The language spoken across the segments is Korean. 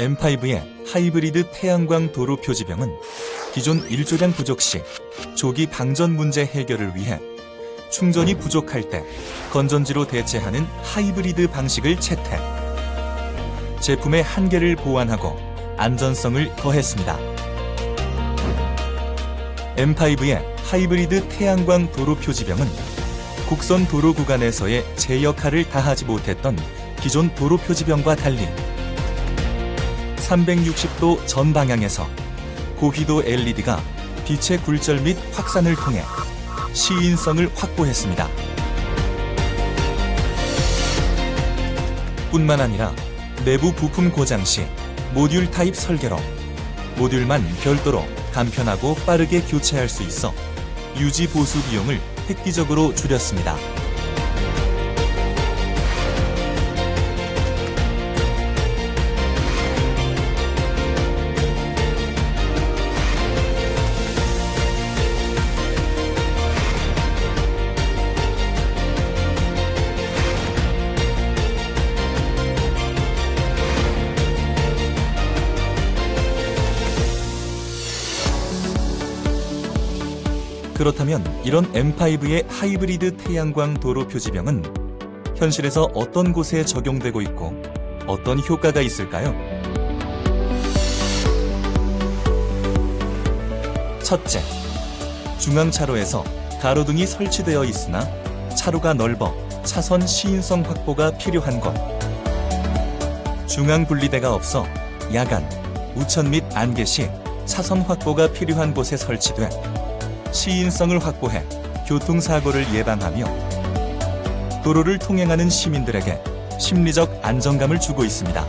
M5의 하이브리드 태양광 도로 표지병은 기존 일조량 부족 시 조기 방전 문제 해결을 위해 충전이 부족할 때 건전지로 대체하는 하이브리드 방식을 채택. 제품의 한계를 보완하고 안전성을 더했습니다. M5의 하이브리드 태양광 도로 표지병은 곡선 도로 구간에서의 제 역할을 다하지 못했던 기존 도로 표지병과 달리 360도 전 방향에서 고휘도 LED가 빛의 굴절 및 확산을 통해 시인성을 확보했습니다. 뿐만 아니라 내부 부품 고장 시 모듈 타입 설계로 모듈만 별도로 간편하고 빠르게 교체할 수 있어 유지 보수 비용을 획기적으로 줄였습니다. 그렇다면 이런 M5의 하이브리드 태양광 도로 표지병은 현실에서 어떤 곳에 적용되고 있고 어떤 효과가 있을까요? 첫째, 중앙 차로에서 가로등이 설치되어 있으나 차로가 넓어 차선 시인성 확보가 필요한 곳. 중앙 분리대가 없어 야간, 우천 및 안개 시 차선 확보가 필요한 곳에 설치돼 시인성을 확보해 교통사고를 예방하며 도로를 통행하는 시민들에게 심리적 안정감을 주고 있습니다.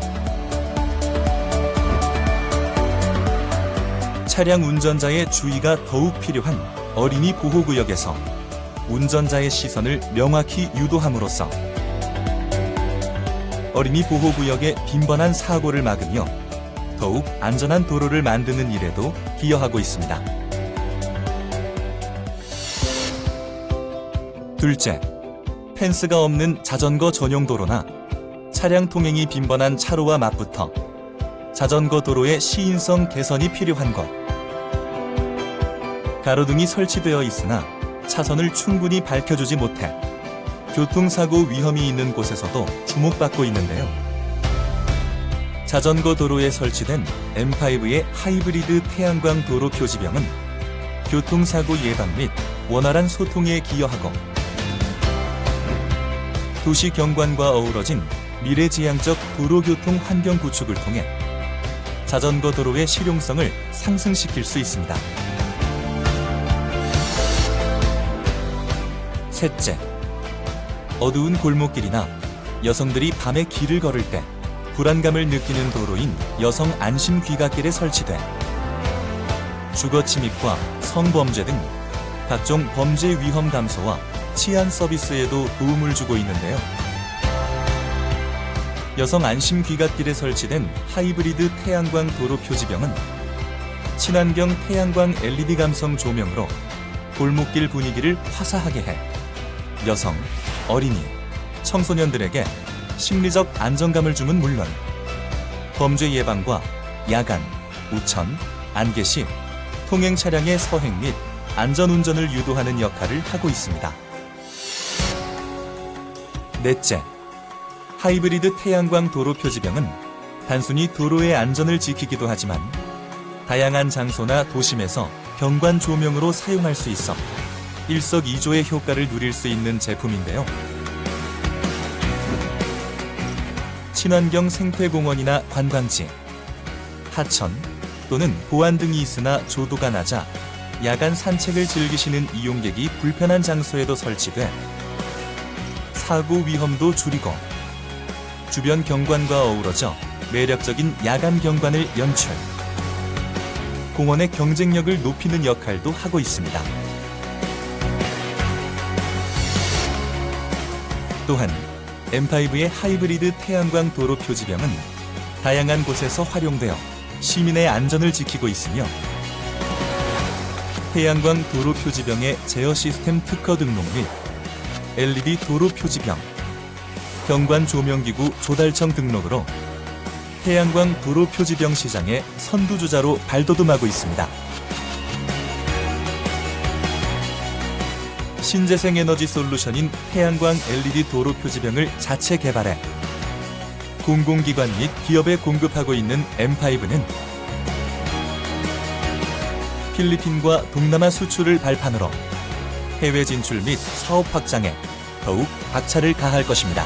차량 운전자의 주의가 더욱 필요한 어린이 보호구역에서 운전자의 시선을 명확히 유도함으로써 어린이 보호구역의 빈번한 사고를 막으며 더욱 안전한 도로를 만드는 일에도 기여하고 있습니다. 둘째, 펜스가 없는 자전거 전용 도로나 차량 통행이 빈번한 차로와 맞붙어 자전거 도로의 시인성 개선이 필요한 것. 가로등이 설치되어 있으나 차선을 충분히 밝혀주지 못해 교통사고 위험이 있는 곳에서도 주목받고 있는데요. 자전거 도로에 설치된 M5의 하이브리드 태양광 도로 표지병은 교통사고 예방 및 원활한 소통에 기여하고 도시 경관과 어우러진 미래지향적 도로교통 환경 구축을 통해 자전거 도로의 실용성을 상승시킬 수 있습니다. 셋째, 어두운 골목길이나 여성들이 밤에 길을 걸을 때 불안감을 느끼는 도로인 여성 안심 귀갓길에 설치돼 주거 침입과 성범죄 등 각종 범죄 위험 감소와 치안 서비스에도 도움을 주고 있는데요. 여성 안심 귀갓길에 설치된 하이브리드 태양광 도로 표지병은 친환경 태양광 LED 감성 조명으로 골목길 분위기를 화사하게 해 여성, 어린이, 청소년들에게 심리적 안정감을 주면 물론 범죄 예방과 야간, 우천, 안개 시 통행 차량의 서행 및 안전 운전을 유도하는 역할을 하고 있습니다. 넷째, 하이브리드 태양광 도로 표지병은 단순히 도로의 안전을 지키기도 하지만 다양한 장소나 도심에서 경관 조명으로 사용할 수 있어 일석이조의 효과를 누릴 수 있는 제품인데요. 친환경 생태공원이나 관광지, 하천 또는 보안 등이 있으나 조도가 낮아 야간 산책을 즐기시는 이용객이 불편한 장소에도 설치돼 사고 위험도 줄이고 주변 경관과 어우러져 매력적인 야간 경관을 연출. 공원의 경쟁력을 높이는 역할도 하고 있습니다. 또한 M5의 하이브리드 태양광 도로 표지병은 다양한 곳에서 활용되어 시민의 안전을 지키고 있으며 태양광 도로 표지병의 제어 시스템 특허 등록 및 LED 도로 표지병, 경관 조명기구 조달청 등록으로 태양광 도로 표지병 시장의 선두주자로 발돋움하고 있습니다. 신재생 에너지 솔루션인 태양광 LED 도로 표지병을 자체 개발해 공공기관 및 기업에 공급하고 있는 M5는 필리핀과 동남아 수출을 발판으로 해외 진출 및 사업 확장에 더욱 박차를 가할 것입니다.